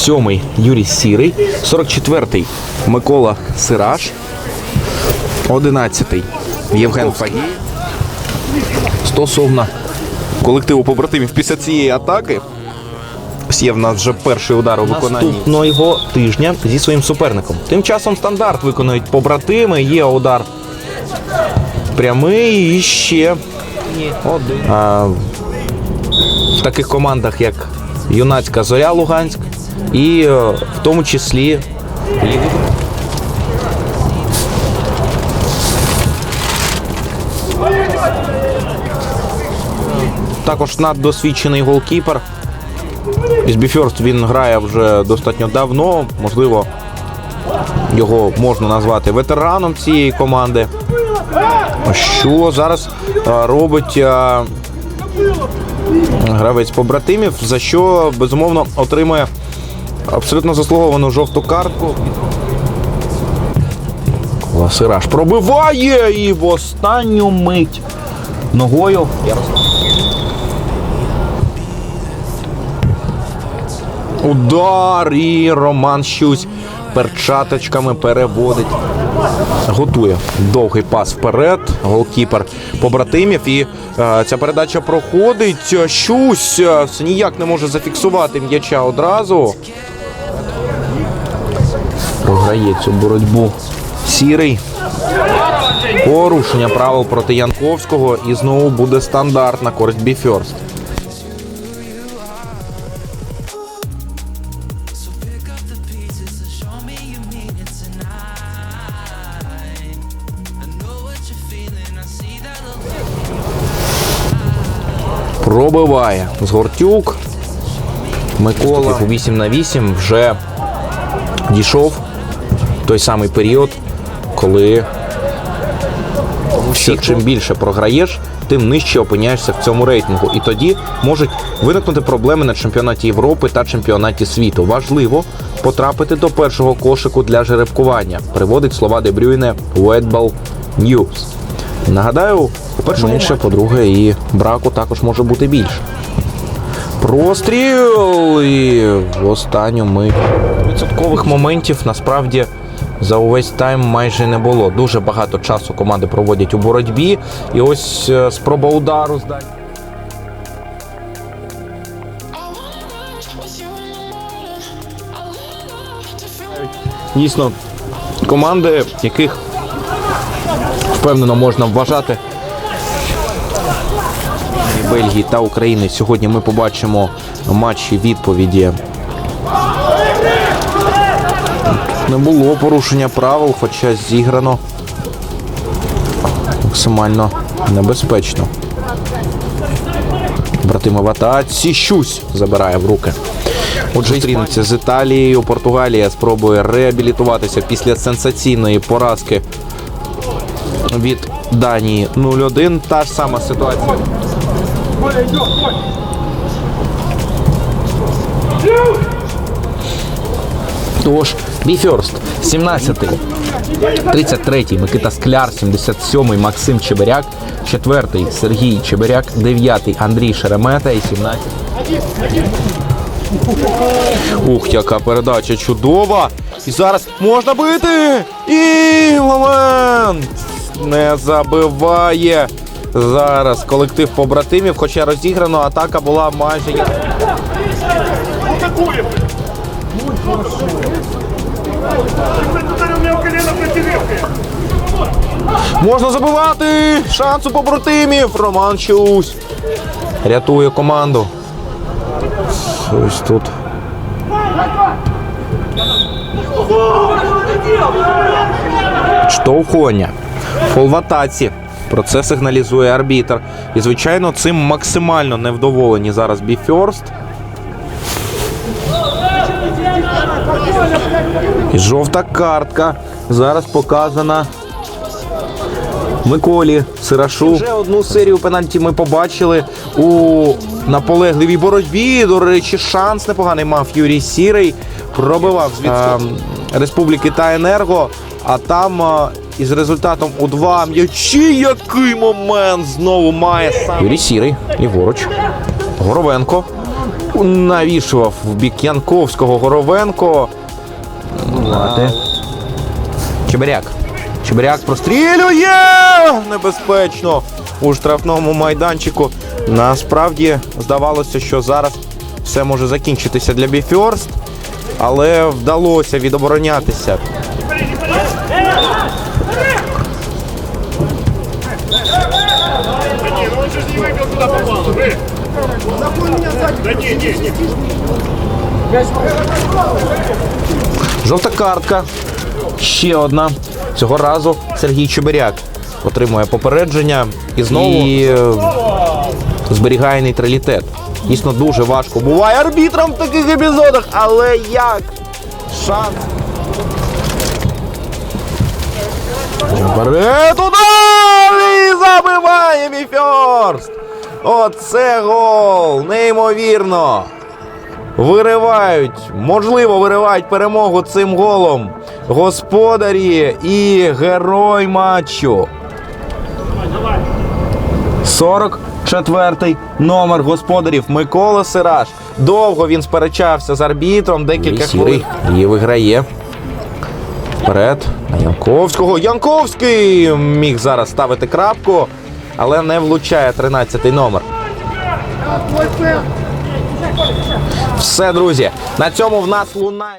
Сьомий Юрій Сірий. 44-й Микола Сираш. 11-й Євген Фагій. Стосовно колективу побратимів після цієї атаки. Ось є в нас вже перший удар у виконанні наступного тижня зі своїм суперником. Тим часом стандарт виконують побратими. Є удар прямий і ще один. А, в таких командах, як Юнацька Зоря Луганськ, і е, в тому числі Також наддосвідчений голкіпер. Із Біфьорст він грає вже достатньо давно. Можливо, його можна назвати ветераном цієї команди. Що зараз а, робить гравець побратимів, за що безумовно отримує абсолютно заслуговану жовту картку. Ласираж пробиває і в останню мить ногою. Удар і Роман Щусь перчаточками переводить. Готує довгий пас вперед. Голкіпер побратимів. І е, ця передача проходить. Щусь е, ніяк не може зафіксувати м'яча одразу. Програє цю боротьбу сірий. Порушення правил проти Янковського. І знову буде стандарт на користь Біфьорст. Пробиває Згортюк. Микола у 8 на 8 вже дійшов той самий період, коли що чим більше програєш, тим нижче опиняєшся в цьому рейтингу. І тоді можуть виникнути проблеми на чемпіонаті Європи та чемпіонаті світу. Важливо потрапити до першого кошику для жеребкування. Приводить слова Дебрюйне Wedball News. Нагадаю, по-перше, менше, по-друге, і браку також може бути більше. Простріл! І в останню мить. Відсоткових моментів насправді за увесь тайм майже не було. Дуже багато часу команди проводять у боротьбі. І ось е, спроба удару здати. Дійсно, команди, яких впевнено можна вважати. Бельгії та України. Сьогодні ми побачимо матчі відповіді. Не було порушення правил, хоча зіграно максимально небезпечно. Братими в атаці щусь забирає в руки. Отже, зустрінеться з Італією. Португалія спробує реабілітуватися після сенсаційної поразки від Данії 0-1. Та ж сама ситуація. Тож, Біферст, 17-й, 33-й Микита Скляр, 77-й Максим Чебиряк, 4-й Сергій Чебиряк, 9-й Андрій Шеремета і 17-й. Ух, яка передача чудова! І зараз можна бити! І момент! Не забиває. Зараз колектив побратимів, хоча розіграно, атака була майже. Ударил протививки. Можна забивати! Шанс у побратимів! Роман Чусь рятує команду. Ось тут. Штовхування. Фол в атаці. Про це сигналізує арбітр. І, звичайно, цим максимально невдоволені зараз Біферст. І жовта картка зараз показана Миколі Сирашу. Вже одну серію пенальті ми побачили у наполегливій боротьбі. До речі, шанс непоганий мав Юрій Сірий. Пробивав з Республіки та Енерго. А там е, із результатом у два м'ячі. Який момент знову має сам Юрій Сірий. Ліворуч. Горовенко. навішував в бік Янковського Горовенко. Лати. Чебиряк. Чебиряк прострілює! Небезпечно у штрафному майданчику. Насправді здавалося, що зараз все може закінчитися для Біфьорст, але вдалося відоборонятися. Жовта картка. Ще одна. Цього разу Сергій Чебиряк отримує попередження і знову і, зберігає нейтралітет. Дійсно дуже важко буває арбітрам в таких епізодах, але як? Шанс. Вперед удар! І забиває Міфьорст! Оце гол! Неймовірно! Виривають, можливо, виривають перемогу цим голом. Господарі і герой матчу. 44-й номер господарів Микола Сираш. Довго він сперечався з арбітром, декілька хвилин. Її виграє. Вперед на Янковського. Янковський міг зараз ставити крапку, але не влучає 13-й номер. Все, друзі, на цьому в нас лунає.